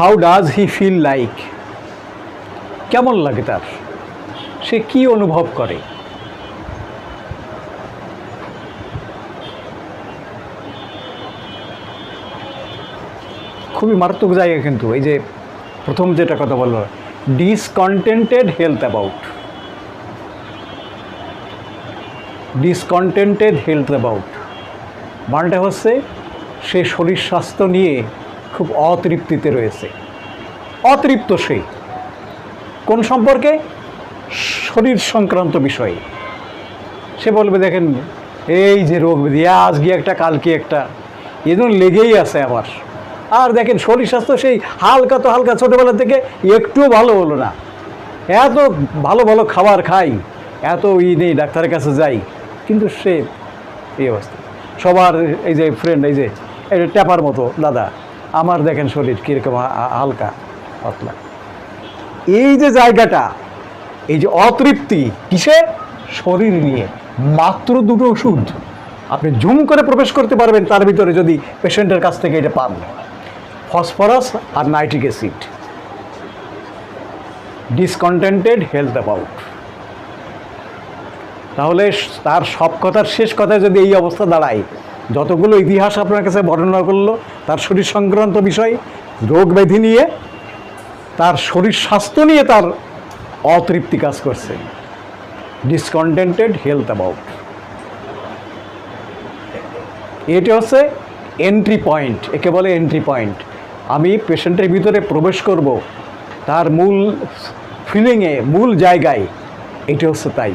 How does he feel like কেমন লাগে তার? সে কি অনুভব করে? খুবই মারাত্মক জায়গা কিন্তু, এই যে প্রথম যেটা কথা বলল discontented health about discontented health about মানেটা হচ্ছে সে শরীর স্বাস্থ্য নিয়ে খুব অতৃপ্তিতে রয়েছে। অতৃপ্ত সে। কোন সম্পর্কে? শরীর সংক্রান্ত বিষয়ে। সে বলবে, দেখেন, এই যে রোগ ব্যাধি, আজকে একটা, কালকে একটা। এজন্য লেগেই আছে আমার। আর দেখেন, শরীর স্বাস্থ্য সেই হালকা তো হালকা ছোটোবেলা থেকে একটুও ভালো হলো না। এত ভালো ভালো খাবার খাই, এত ই নেই, ডাক্তারের কাছে যাই। কিন্তু সে, এই অবস্থা। সবার এই যে ফ্রেন্ড এই যে এই যে ট্যাপার মতো, দাদা। আমার দেখেন শরীর কীরকম হালকা, পাতলা। এই যে জায়গাটা, এই যে অতৃপ্তি কিসে শরীর নিয়ে। মাত্র দুটো ওষুধ। আপনি জুম করে প্রবেশ করতে পারবেন, তার ভিতরে যদি পেশেন্টের কাছ থেকে এটা পান। Phosphorus R nitric acid. Discontented health about তাহলে তার সব কথার শেষ কথায় যদি এই অবস্থা দাঁড়ায় যতগুলো ইতিহাস আপনার কাছে বর্ণনা করল, তার শরীর সংক্রান্ত বিষয়, রোগ ব্যাধি নিয়ে, তার শরীর স্বাস্থ্য নিয়ে তার অতৃপ্তি কাজ করছে। ডিসকন্টেন্টেড হেলথ অ্যাবাউট এটা হচ্ছে এন্ট্রি পয়েন্ট একে বলে এন্ট্রি পয়েন্ট আমি পেশেন্টের ভিতরে প্রবেশ করব, তার মূল ফিলিংয়ে মূল জায়গায়, এটা হচ্ছে তাই।